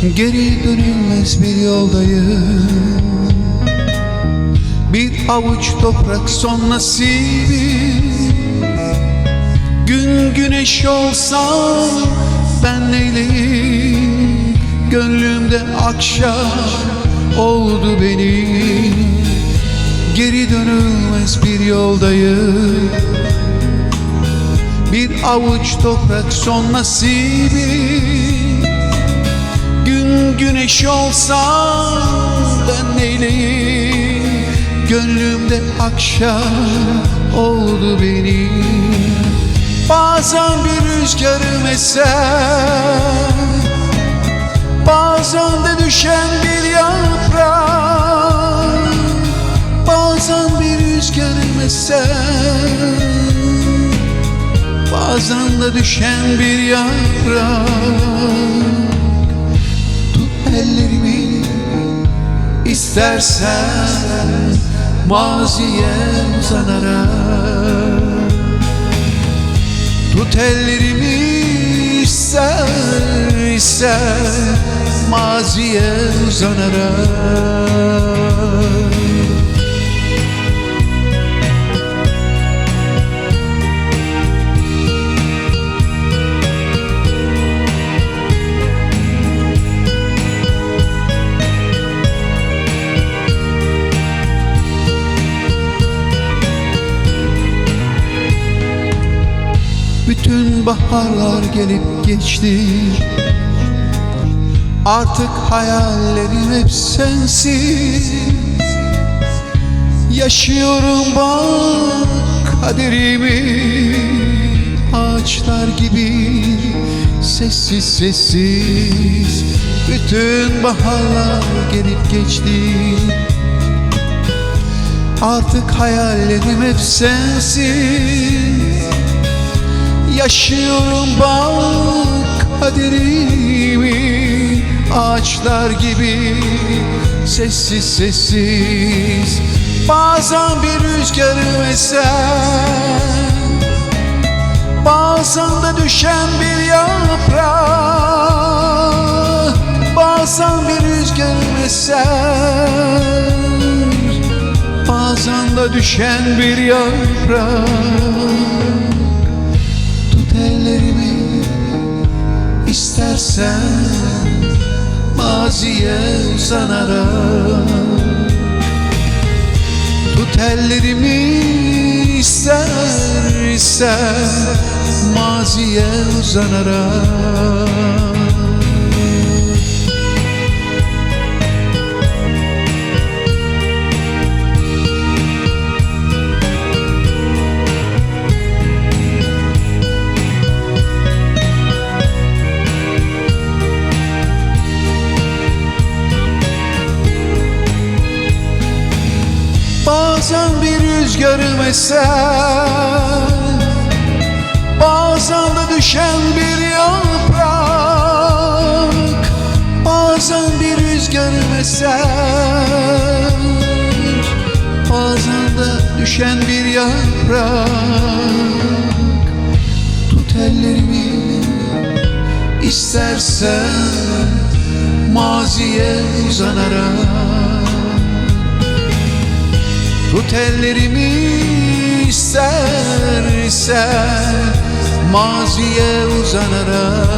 Geri dönülmez bir yoldayım. Bir avuç toprak son nasibim. Gün güneş olsam ben neyleyim? Gönlümde akşam oldu benim. Geri dönülmez bir yoldayım. Bir avuç toprak son nasibim güneş olsam ben neyleyim? Gönlümde akşam oldu benim. Bazen bir rüzgarım eser Bazen de düşen bir yaprak. Bazen bir rüzgarım eser Bazen de düşen bir yaprak istersen Maziye uzanarak. Tut ellerimi ister ister Maziye uzanarak Bütün baharlar gelip geçti. Artık hayallerim hep sensiz. Yaşıyorum bak kaderimi. Ağaçlar gibi sessiz sessiz. Bütün baharlar gelip geçti. Artık hayallerim hep sensiz Yaşıyorum bak kaderimi Ağaçlar gibi sessiz sessiz. Bazen bir rüzgarım eser Bazen de düşen bir yaprak. Bazen bir rüzgarım eser Bazen de düşen bir yaprak ellerimi istersen Maziye uzanarak Tut ellerimi ister ister Maziye uzanarak Bazen bir rüzgarım eser Bazen de düşen bir yaprak. Bazen bir rüzgarım eser Bazen de düşen bir yaprak. Tut ellerimi istersen Maziye uzanarak Tut ellerimi ister ister Maziye uzanarak